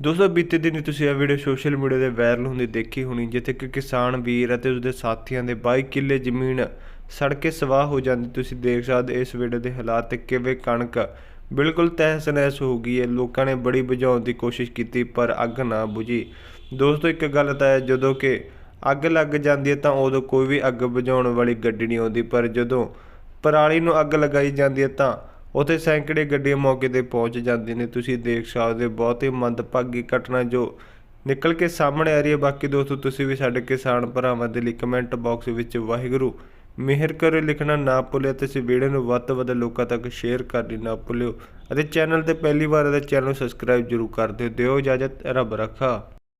ਦੋਸਤੋ, ਬੀਤੇ ਦਿਨੀ ਤੁਸੀਂ ਇਹ ਵੀਡੀਓ ਸੋਸ਼ਲ ਮੀਡੀਆ ਤੇ ਵਾਇਰਲ ਹੁੰਦੀ ਦੇਖੀ ਹੋਣੀ, ਜਿੱਥੇ ਕਿ ਕਿਸਾਨ ਵੀਰ ਅਤੇ ਉਸਦੇ ਸਾਥੀਆਂ ਦੇ 22 ਕਿੱਲੇ ਜ਼ਮੀਨ ਸੜਕੇ ਸਵਾਹ ਹੋ ਜਾਂਦੀ ਤੁਸੀਂ ਦੇਖ ਸਕਦੇ ਇਸ ਵੀਡੀਓ ਦੇ ਹਾਲਾਤ ਕਿਵੇਂ ਕਣਕ ਬਿਲਕੁਲ ਤਹਿਸ ਨਹਿਸ ਹੋ ਗਈ ਹੈ ਲੋਕਾਂ ਨੇ ਬੜੀ ਬੁਝਾਉਣ ਦੀ ਕੋਸ਼ਿਸ਼ ਕੀਤੀ, ਪਰ ਅੱਗ ਨਾ ਬੁਝੀ। ਦੋਸਤੋ, ਇੱਕ ਗੱਲ ਤਾਂ ਹੈ, ਜਦੋਂ ਕਿ ਅੱਗ ਲੱਗ ਜਾਂਦੀ ਹੈ ਤਾਂ ਉਦੋਂ ਕੋਈ ਵੀ ਅੱਗ ਬੁਝਾਉਣ ਵਾਲੀ ਗੱਡੀ ਨਹੀਂ ਆਉਂਦੀ। ਪਰ ਜਦੋਂ ਪਰਾਲੀ ਨੂੰ ਅੱਗ ਲਗਾਈ ਜਾਂਦੀ ਹੈ ਤਾਂ ਉੱਥੇ ਸੈਂਕੜੇ ਗੱਡੀਆਂ ਮੌਕੇ ਤੇ ਪਹੁੰਚ ਜਾਂਦੀਆਂ ਨੇ। ਤੁਸੀਂ ਦੇਖ ਸਕਦੇ ਹੋ, ਬਹੁਤ ਹੀ ਮੰਦਭਾਗੀ ਘਟਨਾ ਜੋ ਨਿਕਲ ਕੇ ਸਾਹਮਣੇ ਆ ਰਹੀ ਹੈ ਬਾਕੀ ਦੋਸਤੋ, ਤੁਸੀਂ ਵੀ ਸਾਡੇ ਕਿਸਾਨ ਭਰਾਵਾਂ ਦੇ ਲਈ ਕਮੈਂਟ ਬਾਕਸ ਵਿੱਚ ਵਾਹਿਗੁਰੂ ਮਿਹਰ ਕਰੇ, ਲਿਖਣਾ ਨਾ ਭੁੱਲਿਓ ਤੇ ਇਸ ਵੀਡੀਓ ਨੂੰ ਵੱਧ ਤੋਂ ਵੱਧ ਲੋਕਾਂ ਤੱਕ ਸ਼ੇਅਰ ਕਰਨੀ ਨਾ ਭੁੱਲਿਓ। ਅਤੇ ਚੈਨਲ ਤੇ ਪਹਿਲੀ ਵਾਰ ਹੈ ਤਾਂ ਚੈਨਲ ਨੂੰ ਸਬਸਕ੍ਰਾਈਬ ਜਰੂਰ ਕਰ ਦਿਓ। ਦਿਓ ਇਜਾਜ਼ਤ, ਰੱਬ ਰੱਖਾ।